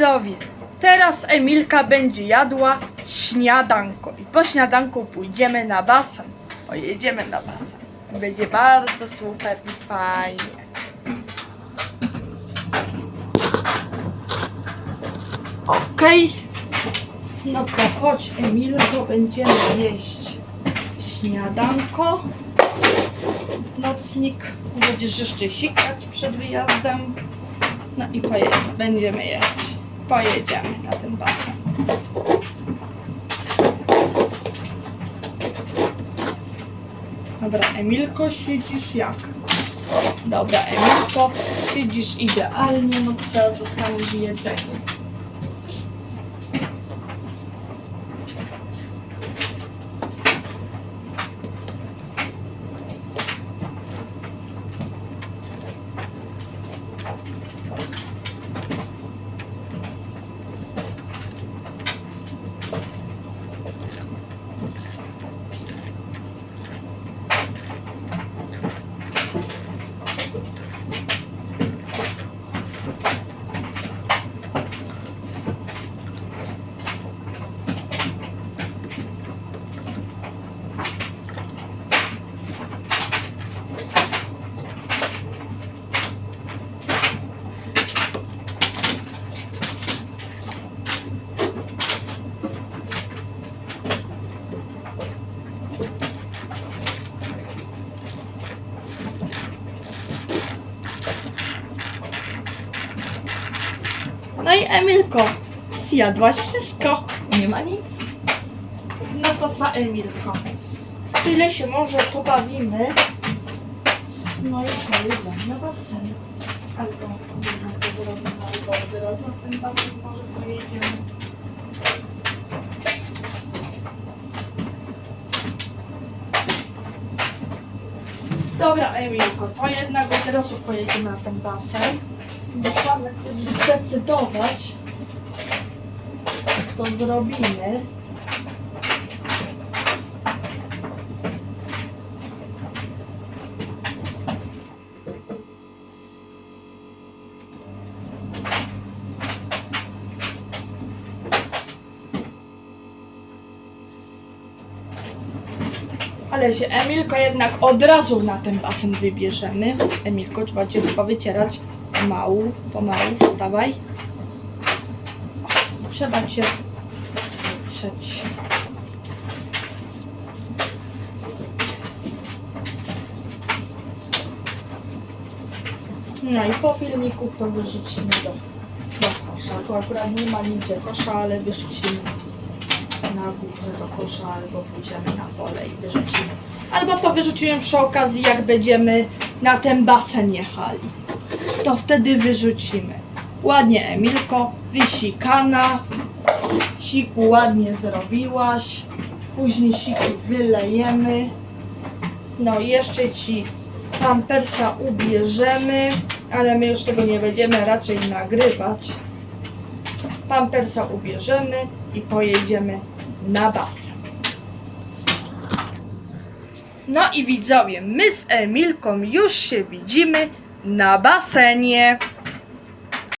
widzowie, teraz Emilka będzie jadła śniadanko i po śniadanku pójdziemy na basen. Pojedziemy na basen. Będzie bardzo super i fajnie. Okej. No to chodź Emilko, będziemy jeść śniadanko. Nocnik. Będziesz jeszcze sikać przed wyjazdem. No i pojedziemy, będziemy jechać. Pojedziemy na ten basen. Dobra, Emilko, siedzisz jak? Dobra, Emilko, siedzisz idealnie, no to teraz dostaniesz jedzenie. Emilko, zjadłaś wszystko. Nie ma nic. No to co Emilko? Tyle się może pobawimy. No i pojedziemy na basen. Albo jednak to zrobimy, albo od razu na ten basen może pojedziemy. Dobra Emilko, to jednak od razu pojedziemy na ten basen. Musimy zdecydować, to zrobimy. Ale się Emilko jednak od razu na ten basen wybierzemy. Emilko, trzeba cię chyba wycierać. Pomału, pomału, wstawaj. Trzeba cię wytrzeć. No i po filmiku to wyrzucimy do, do kosza. Tu akurat nie ma nigdzie kosza, ale wyrzucimy na górze do kosza albo pójdziemy na pole i wyrzucimy. Albo to wyrzucimy przy okazji, jak będziemy na ten basen jechali. To wtedy wyrzucimy. Ładnie Emilko, wysikana. Siku ładnie zrobiłaś. Później siki wylejemy. No i jeszcze ci pampersa ubierzemy, ale my już tego nie będziemy raczej nagrywać. Pampersa ubierzemy i pojedziemy na basen. No i widzowie, my z Emilką już się widzimy na basenie.